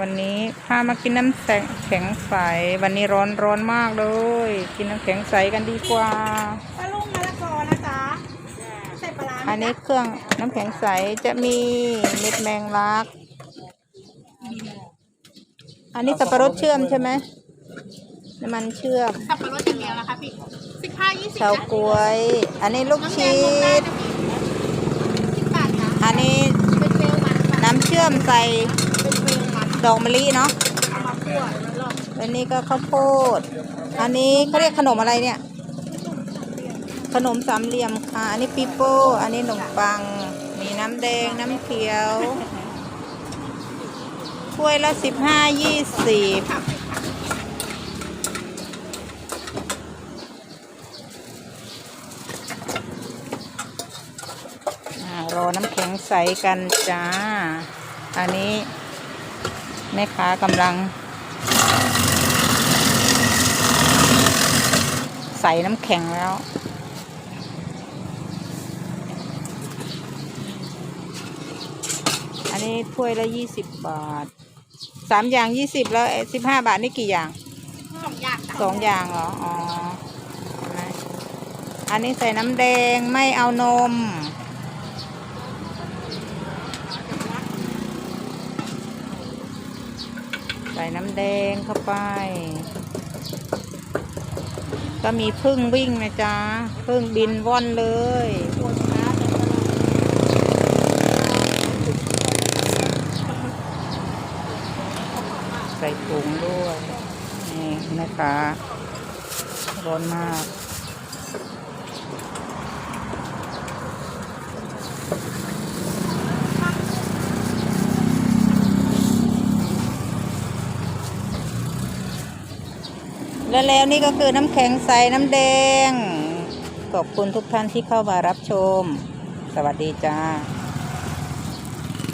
วันนี้พามากินน้ำแข็งแข็งใส วันนี้ร้อนร้อนมากเลย กินน้ำแข็งใสกันดีกว่าปลาลุงมะละกอนะจ๊ะใส่ปลาร้าไหมอันนี้เครื่องน้ำแข็งใสจะมีเม็ดแมงลัก อันนี้สับปะรดเชื่อมใช่ไหมน้ำมันเชื่อมสับปะรดอย่างเดียวนะคะพี่สิบห้ายี่สิบเฉาก๊วย อันนี้ลูกน้ำแดชีงลงได้สนะพี่สิบบาทค่ะอันนี้เป็นเฟลมันค่ะน้ำเชื่อมใส่เป็นเฟลมัน ดอกมะลิเนาะเอามาคั่วแล้วลองอันนี้ก็ข้าวโพด อันนี้เขาเรียกขนมอะไรเนี่ย ขนมสามเหลี่ยมค่ะ อันนี้ปีโป้ อันนี้ขนมปัง มีน้ำแดงน้ำเขียว ถ้วยละสิบห้ายี่สิบรอน้ำแข็งใสกันจ้า อันนี้ แม่ค้ากำลัง ใส่น้ำแข็งแล้ว อันนี้ถ้วยละยี่สิบบาทสามอย่างยี่สิบแล้วสิบห้าบาทนี่กี่อย่างสองอย่างจ้ะสองอย่างเหรอ อ๋อเห็นไหมอันนี้ใส่น้ำแดงไม่เอานม ส่น้ำแดงเข้าไป ก็มีพึ่งวิ่งนะจ๊ะพึ่งบินว่อนเลยใส่ถุงด้วย นี่นะคะร้อนมาก และแล้วนี่ก็คือน้ำแข็งใสน้ำแดง ขอบคุณทุกท่านที่เข้ามารับชม สวัสดีจ้า